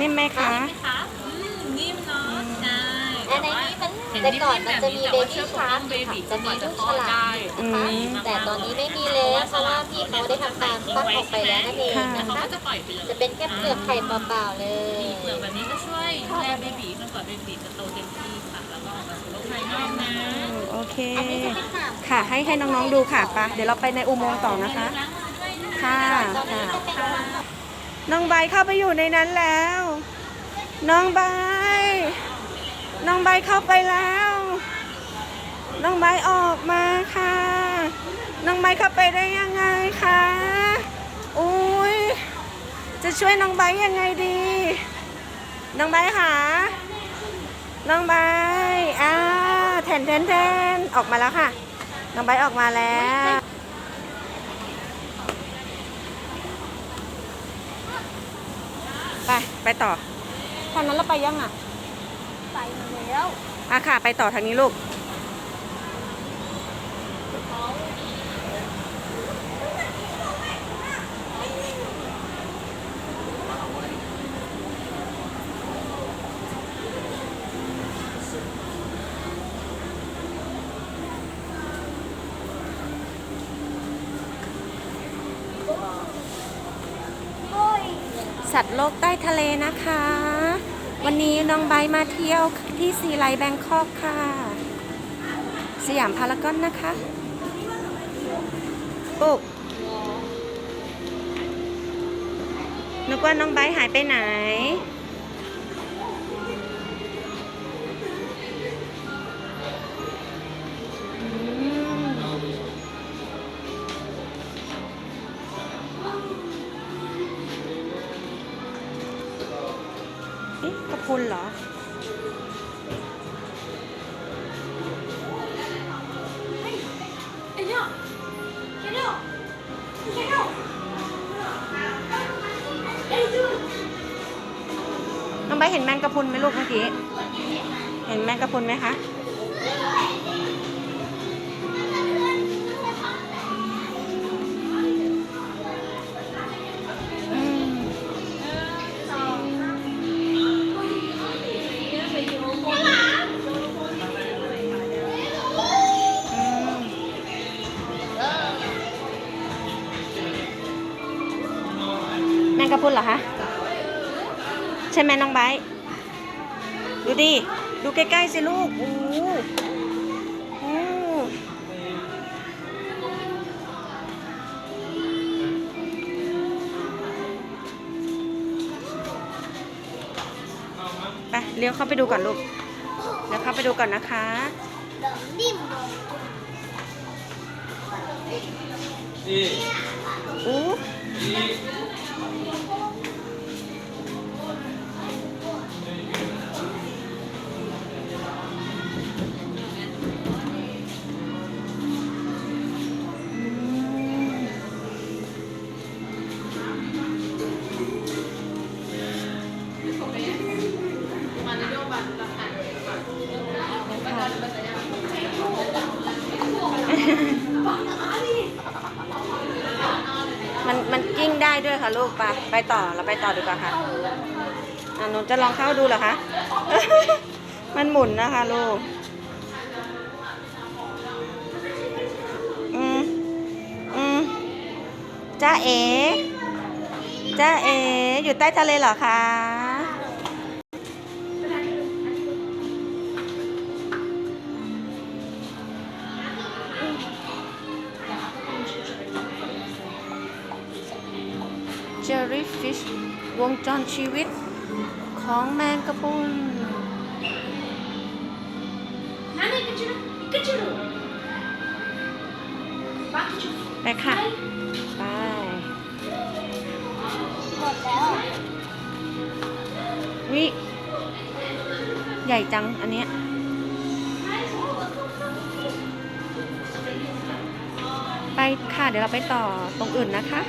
นิ่มไหมคะไหมคะอืมนิ่มเนาะใช่อันนี้มันแต่ก่อนมันจะมีเบบี้ชาร์กเบบี้จะมีลูกฉลามอืนะคะมแต่ตอนนี้ไม่มีแล้วเพราะว่าพี่เขาได้ทำการฟักออกไปแล้วนั่นเองค่ะนะเขาคะ ก็จะปล่อยไปเลยจะเป็นแค่เปลือกไข่เปล่าๆเลยเปลือกแบบนี้ก็ช่วยดูแลเบบีจนกว่าเบบีจะโตเต็มที่ค่ะ แล้วก็ออกมาสู่โลกภายนอกนะอืมโอเค อันนี้จะเป็นหางค่ะ ให้ให้น้องๆดูค่ะไปะเดี๋ยวเราไปในอุโมงค์ต่อนะคะ ล้างมือด้วยนะ ค่ะ ตอนนี้ค่ะ จะเป็นน้ น้องใบเข้าไปอยู่ในนั้นแล้ว น้องใบ น้องใบเข้าไปแล้ว น้องใบออกมาค่ะ น้องใบเข้าไปได้ยังไงคะอุ้ยจะช่วยน้องใบยังไงดี น้องใบร์ทค่ะน้องใบอ่าแทนแทนแทนออกมาแล้วค่ะ น้องใบออกมาแล้ว ไป ไปต่อทางนั้นเราไปยังอะ ไปมาแล้ว อะค่ะ ไปต่อทางนี้ลูก สัตว์โลกใต้ทะเลนะคะ วันนี้น้องไบมาเที่ยวที่ซีไลแบงคอกค่ะ สยามพารากอนนะคะปุ๊กนึกว่าน้องไบหายไปไหน กระพุนเหรอ น้องใบเห็นแมงกะพรุนไหมลูกเมื่อกี้ เห็นแมงกะพรุนไหมคะ งกะพรุนเหรอคะใช่ไหมน้องไบร์ทดูดิ ดูใกล้ๆสิลูกโอ้โหโอ้ไปเลี้ยวเข้าไปดูก่อนลูกเดี๋ยวเข้าไปดูก่อนนะคะนิ่มอู้ มันมันกิ้งได้ด้วยค่ะลูกไปไปต่อเราไปต่อดีกว่าค่ะอะหนูจะลองเข้าดูเหรอคะ มันหมุนนะคะลูกอืมอืมจ้าเอ๋จ้าเอ๋อยู่ใต้ทะเลเหรอคะ เจอรี่ฟิชวงจรชีวิตของแมงกะพรุนไปค่ะไปหมดแล้ววิใหญ่จังอันเนี้ยไปค่ะ เดี๋ยวเราไปต่อตรงอื่นนะคะ